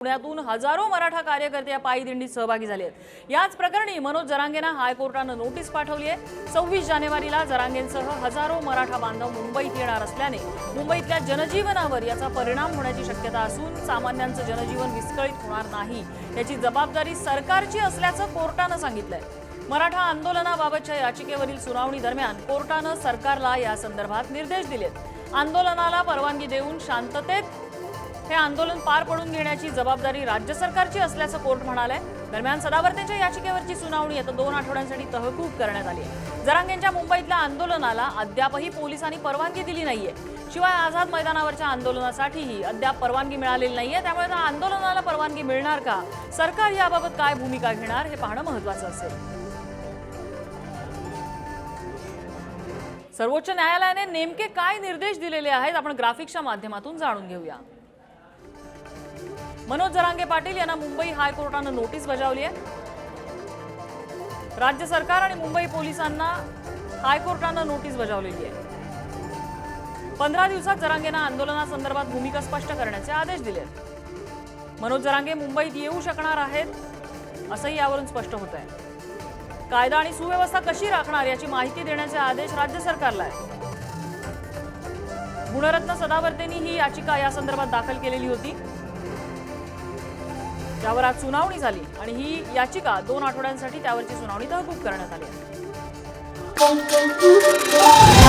पुण्यातून हजारो मराठा कार्यकर्ते या पायी दिंडीत सहभागी झाले आहेत. याच प्रकरणी मनोज जरांगेंना हायकोर्टानं नोटीस पाठवली आहे. सव्वीस जानेवारीला जरांगेंसह हजारो मराठा बांधव मुंबईत येणार असल्याने मुंबईतल्या जनजीवनावर याचा परिणाम होण्याची शक्यता असून सामान्यांचं जनजीवन विस्कळीत होणार नाही. याची जबाबदारी सरकारची असल्याचं कोर्टानं सांगितलंय. मराठा आंदोलनाबाबतच्या याचिकेवरील सुनावणी दरम्यान कोर्टानं सरकारला या संदर्भात निर्देश दिलेत. आंदोलनाला परवानगी देऊन शांततेत हे आंदोलन पार पडून घेण्याची जबाबदारी राज्य सरकारची असल्याचं कोर्ट म्हणालंय. दरम्यान सदावर्तेंच्या याचिकेवरची सुनावणी आता दोन आठवड्यांसाठी तहकूब करण्यात आली आहे. जरांगेंच्या मुंबईतल्या आंदोलनाला अद्यापही पोलिसांनी परवानगी दिली नाहीये. शिवाय आझाद मैदानावरच्या आंदोलनासाठीही अद्याप परवानगी मिळालेली नाहीये. त्यामुळे त्या आंदोलनाला परवानगी मिळणार का? सरकार याबाबत काय भूमिका घेणार हे पाहणं महत्वाचं असेल. सर्वोच्च न्यायालयाने नेमके काय निर्देश दिलेले आहेत? आपण ग्राफिक्सच्या माध्यमातून जाणून घेऊया. मनोज जरांगे पाटील यांना मुंबई हायकोर्टानं नोटीस बजावली आहे. राज्य सरकार आणि मुंबई पोलिसांना हायकोर्टानं नोटीस बजावलेली आहे. पंधरा दिवसात जरांगेंना आंदोलनासंदर्भात भूमिका स्पष्ट करण्याचे आदेश दिले मनोज जरांगे मुंबईत येऊ शकणार आहेत असंही यावरून स्पष्ट होत आहे कायदा आणि सुव्यवस्था कशी राखणार याची माहिती देण्याचे आदेश राज्य सरकारला आहे. गुणरत्न सदावर्तेंनी ही याचिका या संदर्भात दाखल केलेली होती. त्यावर आज सुनावणी झाली आणि ही याचिका दोन आठवड्यांसाठी त्यावरची सुनावणी तहकूब करण्यात आली. आहे